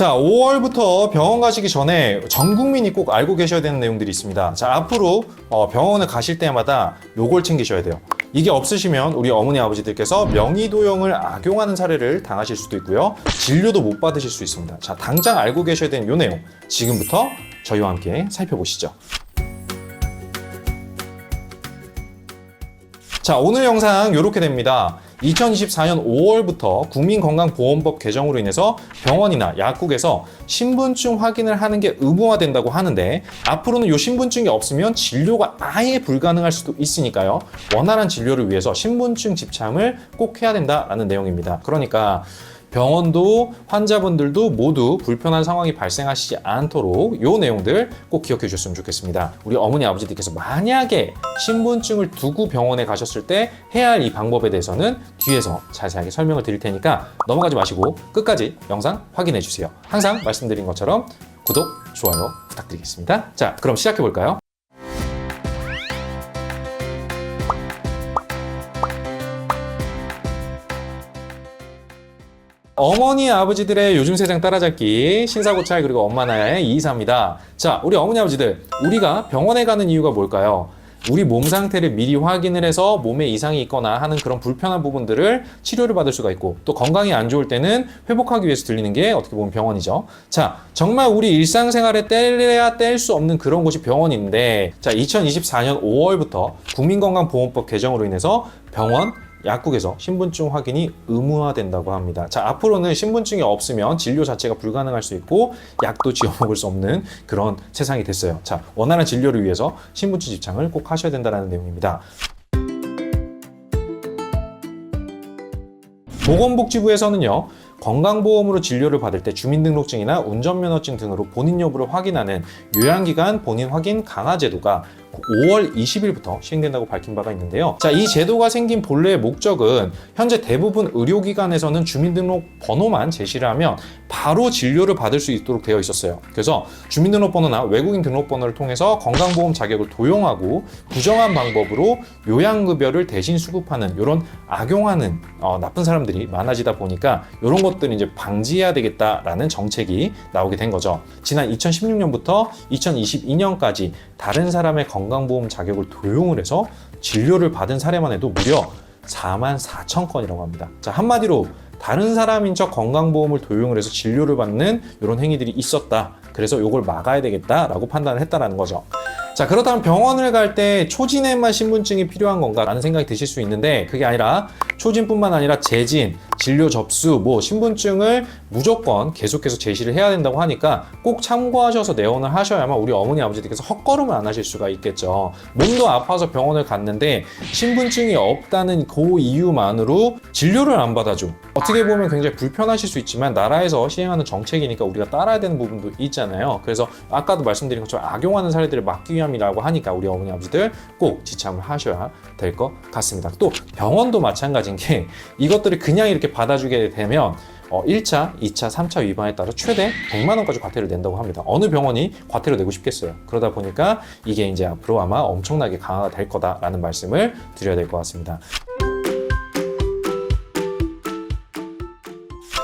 자, 5월부터 병원 가시기 전에 전 국민이 꼭 알고 계셔야 되는 내용들이 있습니다. 자, 앞으로 어, 병원을 가실 때마다 요걸 챙기셔야 돼요. 이게 없으시면 우리 어머니 아버지들께서 명의도용을 악용하는 사례를 당하실 수도 있고요. 진료도 못 받으실 수 있습니다. 자, 당장 알고 계셔야 되는 요 내용 지금부터 저희와 함께 살펴보시죠. 자, 오늘 영상 이렇게 됩니다. 2024년 5월부터 국민건강보험법 개정으로 인해서 병원이나 약국에서 신분증 확인을 하는 게 의무화된다고 하는데 앞으로는 이 신분증이 없으면 진료가 아예 불가능할 수도 있으니까요. 원활한 진료를 위해서 신분증 집참을 꼭 해야 된다라는 내용입니다. 그러니까 병원도 환자분들도 모두 불편한 상황이 발생하시지 않도록 이 내용들 꼭 기억해 주셨으면 좋겠습니다. 우리 어머니 아버지들께서 만약에 신분증을 두고 병원에 가셨을 때 해야 할 이 방법에 대해서는 뒤에서 자세하게 설명을 드릴 테니까 넘어가지 마시고 끝까지 영상 확인해 주세요. 항상 말씀드린 것처럼 구독, 좋아요 부탁드리겠습니다. 자, 그럼 시작해 볼까요? 어머니 아버지들의 요즘 세상 따라잡기 신사고찰 그리고 엄마나의 이이사입니다. 자, 우리 어머니 아버지들 우리가 병원에 가는 이유가 뭘까요? 우리 몸 상태를 미리 확인을 해서 몸에 이상이 있거나 하는 그런 불편한 부분들을 치료를 받을 수가 있고 또 건강이 안 좋을 때는 회복하기 위해서 들리는 게 어떻게 보면 병원이죠. 자, 정말 우리 일상생활에 뗄래야 뗄 수 없는 그런 곳이 병원인데 자, 2024년 5월부터 국민건강보험법 개정으로 인해서 병원 약국에서 신분증 확인이 의무화된다고 합니다. 자, 앞으로는 신분증이 없으면 진료 자체가 불가능할 수 있고 약도 지어 먹을 수 없는 그런 세상이 됐어요. 자, 원활한 진료를 위해서 신분증 집창을 꼭 하셔야 된다는 내용입니다. 보건복지부에서는요, 건강보험으로 진료를 받을 때 주민등록증이나 운전면허증 등으로 본인 여부를 확인하는 요양기간 본인 확인 강화 제도가 5월 20일부터 시행된다고 밝힌 바가 있는데요. 자, 이 제도가 생긴 본래의 목적은 현재 대부분 의료기관에서는 주민등록 번호만 제시를 하면 바로 진료를 받을 수 있도록 되어 있었어요. 그래서 주민등록번호나 외국인 등록번호를 통해서 건강보험 자격을 도용하고 부정한 방법으로 요양급여를 대신 수급하는 이런 악용하는 어, 나쁜 사람들이 많아지다 보니까 이런 것 들을 이제 방지해야 되겠다라는 정책이 나오게 된 거죠. 지난 2016년부터 2022년까지 다른 사람의 건강보험 자격을 도용을 해서 진료를 받은 사례만 해도 무려 4만 4천 건이라고 합니다. 자, 한마디로 다른 사람인 척 건강보험을 도용을 해서 진료를 받는 이런 행위들이 있었다. 그래서 이걸 막아야 되겠다라고 판단을 했다라는 거죠. 자, 그렇다면 병원을 갈 때 초진에만 신분증이 필요한 건가? 라는 생각이 드실 수 있는데 그게 아니라 초진뿐만 아니라 재진, 진료 접수, 뭐 신분증을 무조건 계속해서 제시를 해야 된다고 하니까 꼭 참고하셔서 내원을 하셔야만 우리 어머니 아버지들께서 헛걸음을 안 하실 수가 있겠죠. 몸도 아파서 병원을 갔는데 신분증이 없다는 그 이유만으로 진료를 안 받아줘. 어떻게 보면 굉장히 불편하실 수 있지만 나라에서 시행하는 정책이니까 우리가 따라야 되는 부분도 있잖아요. 그래서 아까도 말씀드린 것처럼 악용하는 사례들을 막기 위함이라고 하니까 우리 어머니 아버지들 꼭 지참을 하셔야 될 것 같습니다. 또 병원도 마찬가지인 게 이것들을 그냥 이렇게 받아주게 되면 어, 1차, 2차, 3차 위반에 따라 최대 100만 원까지 과태료를 낸다고 합니다. 어느 병원이 과태료 내고 싶겠어요. 그러다 보니까 이게 이제 앞으로 아마 엄청나게 강화가 될 거다라는 말씀을 드려야 될 것 같습니다.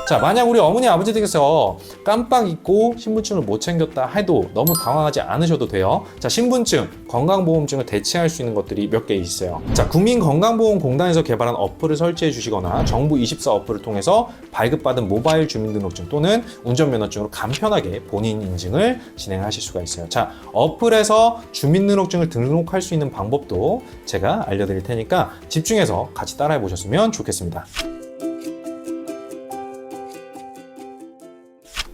자, 만약 우리 어머니 아버지들께서 깜빡 잊고 신분증을 못 챙겼다 해도 너무 당황하지 않으셔도 돼요. 자, 신분증, 건강보험증을 대체할 수 있는 것들이 몇 개 있어요. 자, 국민건강보험공단에서 개발한 어플을 설치해 주시거나 정부 24 어플을 통해서 발급받은 모바일 주민등록증 또는 운전면허증으로 간편하게 본인 인증을 진행하실 수가 있어요. 자, 어플에서 주민등록증을 등록할 수 있는 방법도 제가 알려드릴 테니까 집중해서 같이 따라해 보셨으면 좋겠습니다.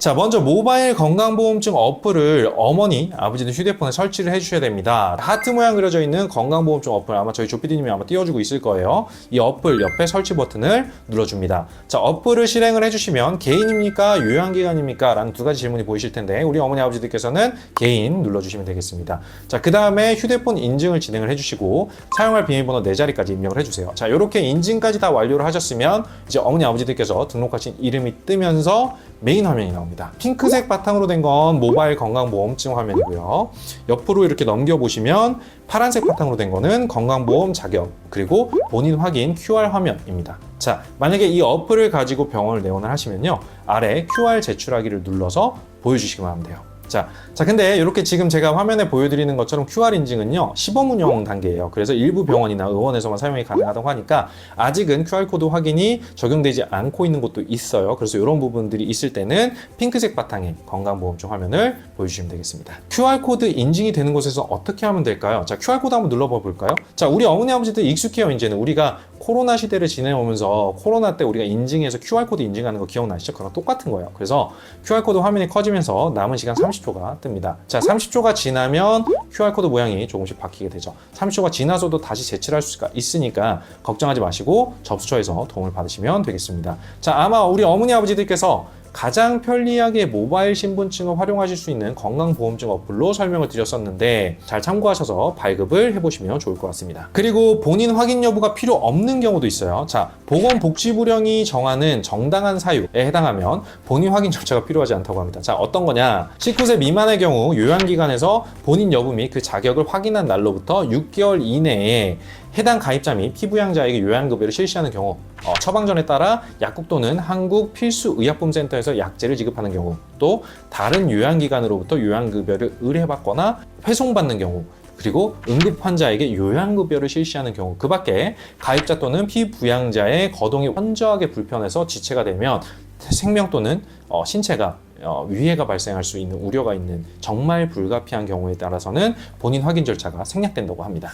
자, 먼저 모바일 건강보험증 어플을 어머니, 아버지는 휴대폰에 설치를 해주셔야 됩니다. 하트 모양 그려져 있는 건강보험증 어플 아마 저희 조피디님이 아마 띄워주고 있을 거예요. 이 어플 옆에 설치 버튼을 눌러줍니다. 자, 어플을 실행을 해주시면 개인입니까? 요양기관입니까? 라는 두 가지 질문이 보이실 텐데 우리 어머니, 아버지들께서는 개인 눌러주시면 되겠습니다. 자, 그 다음에 휴대폰 인증을 진행을 해주시고 사용할 비밀번호 4자리까지 입력을 해주세요. 자, 이렇게 인증까지 다 완료를 하셨으면 이제 어머니, 아버지들께서 등록하신 이름이 뜨면서 메인 화면이 나옵니다. 핑크색 바탕으로 된 건 모바일 건강보험증 화면이고요. 옆으로 이렇게 넘겨보시면 파란색 바탕으로 된 거는 건강보험 자격 그리고 본인 확인 QR 화면입니다. 자, 만약에 이 어플을 가지고 병원을 내원을 하시면요. 아래 QR 제출하기를 눌러서 보여주시기만 하면 돼요. 자, 자, 근데 이렇게 지금 제가 화면에 보여드리는 것처럼 QR 인증은요, 시범 운영 단계예요. 그래서 일부 병원이나 의원에서만 사용이 가능하다고 하니까 아직은 QR코드 확인이 적용되지 않고 있는 곳도 있어요. 그래서 이런 부분들이 있을 때는 핑크색 바탕에 건강보험증 화면을 보여주시면 되겠습니다. QR코드 인증이 되는 곳에서 어떻게 하면 될까요? 자, QR코드 한번 눌러봐 볼까요? 자, 우리 어머니 아버지들 익숙해요, 이제는. 우리가 코로나 시대를 지내오면서 코로나 때 우리가 인증해서 QR코드 인증하는 거 기억나시죠? 그랑 똑같은 거예요. 그래서 QR코드 화면이 커지면서 남은 시간 30초가 뜹니다. 자, 30초가 지나면 QR코드 모양이 조금씩 바뀌게 되죠. 30초가 지나서도 다시 제출할 수가 있으니까 걱정하지 마시고 접수처에서 도움을 받으시면 되겠습니다. 자, 아마 우리 어머니 아버지들께서 가장 편리하게 모바일 신분증을 활용하실 수 있는 건강보험증 어플로 설명을 드렸었는데 잘 참고하셔서 발급을 해보시면 좋을 것 같습니다. 그리고 본인 확인 여부가 필요 없는 경우도 있어요. 자, 보건복지부령이 정하는 정당한 사유에 해당하면 본인 확인 절차가 필요하지 않다고 합니다. 자, 어떤 거냐? 19세 미만의 경우 요양기관에서 본인 여부 및 그 자격을 확인한 날로부터 6개월 이내에 해당 가입자 및 피부양자에게 요양급여를 실시하는 경우 어, 처방전에 따라 약국 또는 한국 필수의약품센터에서 약제를 지급하는 경우 또 다른 요양기관으로부터 요양급여를 의뢰받거나 회송받는 경우 그리고 응급 환자에게 요양급여를 실시하는 경우 그 밖에 가입자 또는 피부양자의 거동이 현저하게 불편해서 지체가 되면 생명 또는 어, 신체가 어, 위해가 발생할 수 있는 우려가 있는 정말 불가피한 경우에 따라서는 본인 확인 절차가 생략된다고 합니다.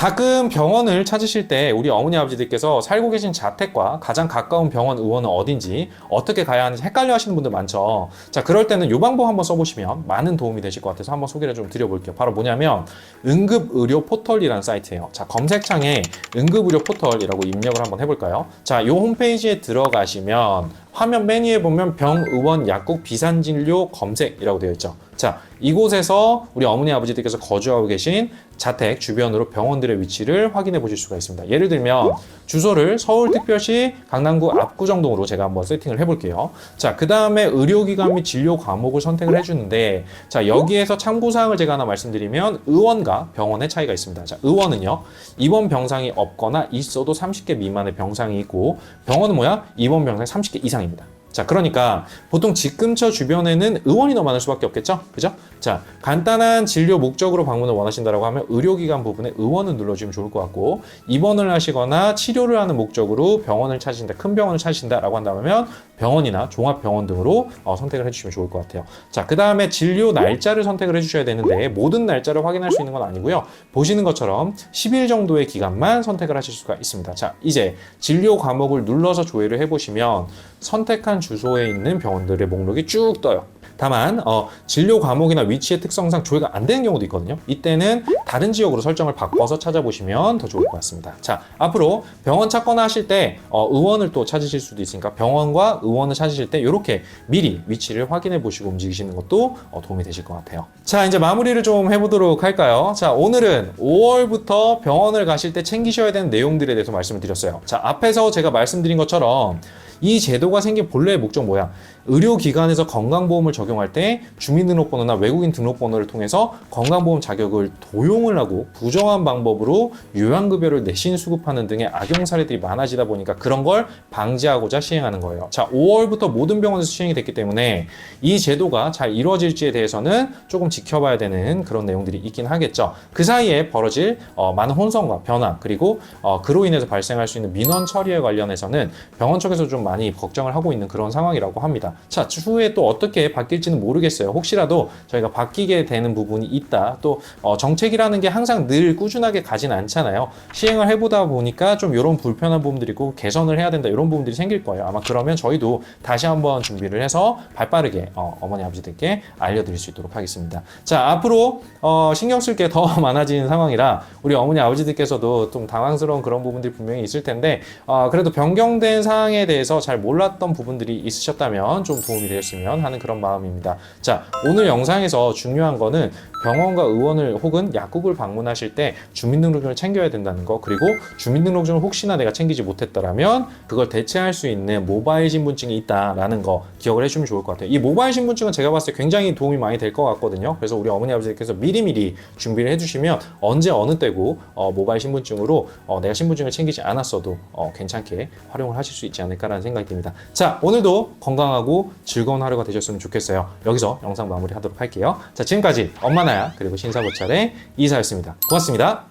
가끔 병원을 찾으실 때 우리 어머니 아버지들께서 살고 계신 자택과 가장 가까운 병원 의원은 어딘지 어떻게 가야 하는지 헷갈려 하시는 분들 많죠. 자, 그럴 때는 요 방법 한번 써보시면 많은 도움이 되실 것 같아서 한번 소개를 좀 드려볼게요. 바로 뭐냐면 응급의료 포털이라는 사이트예요. 자, 검색창에 응급의료 포털이라고 입력을 한번 해볼까요? 자, 요 홈페이지에 들어가시면 화면 메뉴에 보면 병의원 약국 비산진료 검색이라고 되어 있죠. 자, 이곳에서 우리 어머니 아버지들께서 거주하고 계신 자택 주변으로 병원들의 위치를 확인해 보실 수가 있습니다. 예를 들면 주소를 서울특별시 강남구 압구정동으로 제가 한번 세팅을 해 볼게요. 자, 그 다음에 의료기관 및 진료 과목을 선택을 해 주는데 자, 여기에서 참고 사항을 제가 하나 말씀드리면 의원과 병원의 차이가 있습니다. 자, 의원은요, 입원 병상이 없거나 있어도 30개 미만의 병상이 있고 병원은 뭐야? 입원 병상이 30개 이상입니다. 자, 그러니까 보통 집 근처 주변에는 의원이 더 많을 수밖에 없겠죠? 그죠? 자, 간단한 진료 목적으로 방문을 원하신다고 하면 의료기관 부분에 의원을 눌러주면 좋을 것 같고 입원을 하시거나 치료를 하는 목적으로 병원을 찾으신다, 큰 병원을 찾으신다라고 한다면 병원이나 종합병원 등으로 어, 선택을 해주시면 좋을 것 같아요. 자, 그 다음에 진료 날짜를 선택을 해주셔야 되는데 모든 날짜를 확인할 수 있는 건 아니고요. 보시는 것처럼 10일 정도의 기간만 선택을 하실 수가 있습니다. 자, 이제 진료 과목을 눌러서 조회를 해보시면 선택한 주소에 있는 병원들의 목록이 쭉 떠요. 다만 어, 진료 과목이나 위치의 특성상 조회가 안 되는 경우도 있거든요. 이때는 다른 지역으로 설정을 바꿔서 찾아보시면 더 좋을 것 같습니다. 자, 앞으로 병원 찾거나 하실 때 어, 의원을 또 찾으실 수도 있으니까 병원과 의원을 찾으실 때 이렇게 미리 위치를 확인해 보시고 움직이시는 것도 어, 도움이 되실 것 같아요. 자, 이제 마무리를 좀 해보도록 할까요? 자, 오늘은 5월부터 병원을 가실 때 챙기셔야 되는 내용들에 대해서 말씀을 드렸어요. 자, 앞에서 제가 말씀드린 것처럼 이 제도가 생긴 본래의 목적 뭐야? 의료기관에서 건강보험을 적용할 때 주민등록번호나 외국인 등록번호를 통해서 건강보험 자격을 도용을 하고 부정한 방법으로 요양급여를 내신 수급하는 등의 악용 사례들이 많아지다 보니까 그런 걸 방지하고자 시행하는 거예요. 자, 5월부터 모든 병원에서 시행이 됐기 때문에 이 제도가 잘 이루어질지에 대해서는 조금 지켜봐야 되는 그런 내용들이 있긴 하겠죠. 그 사이에 벌어질 어, 많은 혼선과 변화 그리고 어, 그로 인해서 발생할 수 있는 민원 처리에 관련해서는 병원 측에서 좀 많이 걱정을 하고 있는 그런 상황이라고 합니다. 자, 추후에 또 어떻게 바뀔지는 모르겠어요. 혹시라도 저희가 바뀌게 되는 부분이 있다. 또 어, 정책이라는 게 항상 늘 꾸준하게 가진 않잖아요. 시행을 해보다 보니까 좀 이런 불편한 부분들이 있고 개선을 해야 된다 이런 부분들이 생길 거예요. 아마 그러면 저희도 다시 한번 준비를 해서 발빠르게 어, 어머니 아버지들께 알려드릴 수 있도록 하겠습니다. 자, 앞으로 어, 신경 쓸 게 더 많아지는 상황이라 우리 어머니 아버지들께서도 좀 당황스러운 그런 부분들이 분명히 있을 텐데 어, 그래도 변경된 사항에 대해서 잘 몰랐던 부분들이 있으셨다면 좀 도움이 되었으면 하는 그런 마음입니다. 자, 오늘 영상에서 중요한 거는 병원과 의원을 혹은 약국을 방문하실 때 주민등록증을 챙겨야 된다는 거 그리고 주민등록증을 혹시나 내가 챙기지 못했더라면 그걸 대체할 수 있는 모바일 신분증이 있다라는 거 기억을 해주면 좋을 것 같아요. 이 모바일 신분증은 제가 봤을 때 굉장히 도움이 많이 될 것 같거든요. 그래서 우리 어머니 아버지께서 미리미리 준비를 해주시면 언제 어느 때고 어, 모바일 신분증으로 어, 내가 신분증을 챙기지 않았어도 어, 괜찮게 활용을 하실 수 있지 않을까라는 생각이 듭니다. 자 오늘도 건강하고 즐거운 하루가 되셨으면 좋겠어요. 여기서 영상 마무리하도록 할게요. 자 지금까지 엄마 나야 그리고 신사고찰의 이사였습니다. 고맙습니다.